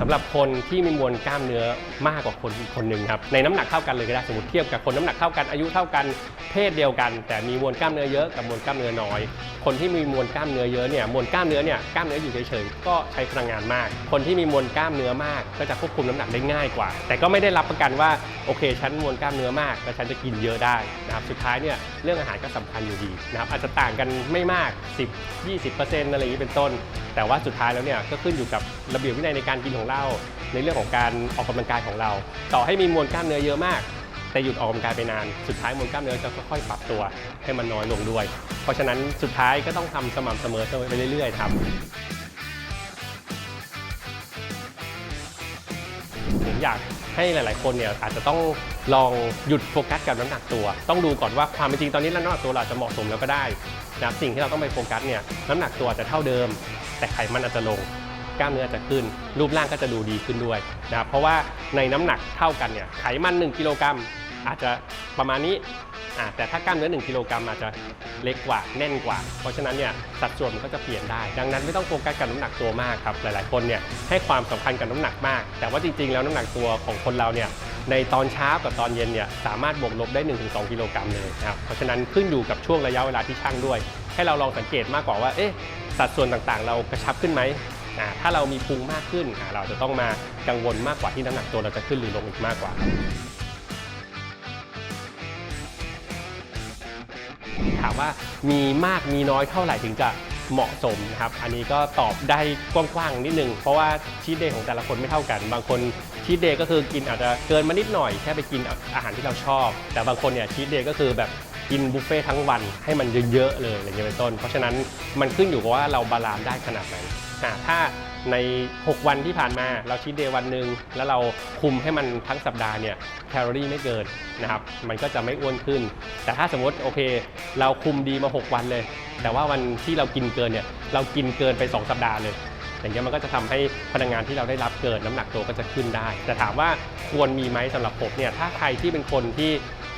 สำหรับคนที่มีมวลกล้ามเนื้อมากกว่าคนอีกคนหนึ่งครับในน้ำหนักเท่ากันเลยก็ได้สมมติเทียบกับคนน้ำหนักเท่ากันอายุเท่ากันเพศเดียวกัน แต่มีมวลกล้ามเนื้อเยอะกับมวลกล้ามเนื้อน้อย คนที่มีมวลกล้ามเนื้อเยอะเนี่ยมวลกล้ามเนื้อเนี่ยกล้ามเนื้ออยู่เฉยๆก็ใช้พลังงานมาก คนที่มีมวลกล้ามเนื้อมาก ก็จะควบคุมน้ำหนักได้ง่ายกว่า แต่ก็ไม่ได้รับประกันว่าโอเคฉันมวลกล้ามเนื้อมากแล้วฉันจะกินเยอะได้นะครับสุดท้ายเนี่ยเรื่องอาหารก็สำคัญอยู่ดีนะครับอาจจะต่างกันไม่มาก 10 20%อะไรอย่างนี้เป็นต้น แต่ว่าสุดท้ายแล้วเนี่ยก็ขึ้นอยู่กับระเบียบวินัยในการกินของเรา ในเรื่องของการออกกำลังกายของเรา ต่อให้มีมวลกล้ามเนื้อเยอะมาก แต่หยุดออกกำลังกายไปนาน สุดท้ายมวลกล้ามเนื้อจะค่อยๆปรับตัวให้มันน้อยลงด้วย เพราะฉะนั้นสุดท้ายก็ต้องทำสม่ำเสมอไปเรื่อยๆครับผมอยากให้หลาย ๆ คนเนี่ยอาจจะต้องลองหยุดโฟกัสกับน้ำหนักตัว ต้องดูก่อนว่าความเป็นจริงตอนนี้น้ำหนักตัวเราจะเหมาะสมแล้วก็ได้นะสิ่งที่เราต้องไปโฟกัสเนี่ยน้ำหนักตัวจะเท่าเดิม แต่ไขมันอาจจะลง กล้ามเนื้ออาจจะขึ้น รูปร่างก็จะดูดีขึ้นด้วยนะครับเพราะว่าในน้ำหนักเท่ากันเนี่ยไขมัน 1กิโลกรัมอาจจะประมาณนี้แต่ถ้ากล้ามเนื้อ 1กิโลกรัมอาจจะเล็กกว่าแน่นกว่า เพราะฉะนั้นเนี่ยสัดส่วนมันก็จะเปลี่ยนได้ ดังนั้นไม่ต้องโฟกัสกับน้ำหนักตัวมากครับ หลาย ๆ คนเนี่ยให้ความสำคัญกับน้ำหนักมาก แต่ว่าจริง ๆ แล้วน้ำหนักตัวของคนเราเนี่ยในตอนเช้ากับตอนเย็นเนี่ยสามารถบวกลบได้ 1-2 กิโลกรัมเลยนะครับ เพราะฉะนั้นขึ้นอยู่กับช่วงระยะเวลาที่ชั่งด้วย ให้เราลองสังเกตมากกว่าว่า เอ๊ะ สัดส่วนต่างๆ เรากระชับขึ้นไหมถ้าเรามีพุงมากขึ้น เราจะต้องมากังวลมากกว่าที่น้ำหนักตัวเราจะขึ้นหรือลงอีกมากกว่าถามว่ามีมากมีน้อยเท่าไหร่ถึงจะเหมาะสมนะครับ อันนี้ก็ตอบได้กว้างๆนิดนึง เพราะว่าชีทเดย์ของแต่ละคนไม่เท่ากัน บางคนชีทเดย์ก็คือกินอาจจะเกินมานิดหน่อยแค่ไปกินอาหารที่เราชอบ แต่บางคนเนี่ยชีทเดย์ก็คือแบบ กินบุฟเฟ่ทั้งวันให้มันเยอะๆเลยอะไรเงี้ยเป็นต้น เพราะฉะนั้นมันขึ้นอยู่กับว่าเราบาลานซ์ได้ขนาดไหนถ้าใน 6 วันที่ผ่านมาเราชีทเดย์วันหนึ่งแล้วเราคุมให้มันทั้งสัปดาห์เนี่ยแคลอรี่ไม่เกินนะครับมันก็จะไม่อ้วนขึ้น แต่ถ้าสมมติโอเค เราคุมดีมา 6 วันเลย แต่ว่าวันที่เรากินเกินเนี่ยเรากินเกินไป 2 สัปดาห์เลย อย่างเงี้ยมันก็จะทำให้พลังงานที่เราได้รับเกินน้ำหนักตัวก็จะขึ้นได้ แต่ถามว่าควรมีไหมสำหรับผมเนี่ยถ้าใครที่เป็นคนที่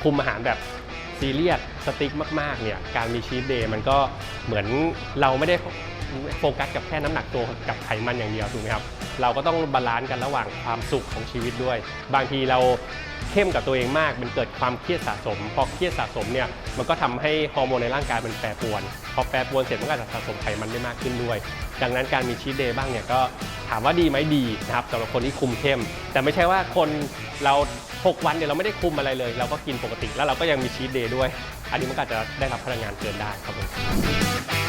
คุมอาหารแบบ ซีเรียสสติ๊กมากๆเนี่ยการมีชีทเดย์มันก็เหมือนเราไม่ได้โฟกัสกับแค่น้ำหนักตัวกับไขมันอย่างเดียวถูกไหมครับเราก็ต้องบาลานซ์กันระหว่างความสุขของชีวิตด้วย บางทีเราเข้มกับตัวเองมากมันเกิดความเครียดสะสม พอเครียดสะสมเนี่ยมันก็ทำให้ฮอร์โมนในร่างกายมันแปรปรวน พอแปรปรวนเสร็จมันก็จจะสะสมไขมันได้มากขึ้นด้วย ดังนั้นการมีชีทเดย์บ้างเนี่ยก็ถามว่าดีไหมดีนะครับสำหรับคนที่คุมเข้ม แต่ไม่ใช่ว่าคนเรา 6 วันเนี่ยเราไม่ได้คุมอะไรเลย เราก็กินปกติแล้วเราก็ยังมีชีสเดย์ด้วย อันนี้มันก็อาจจะได้รับพลังงานเกินได้ครับผม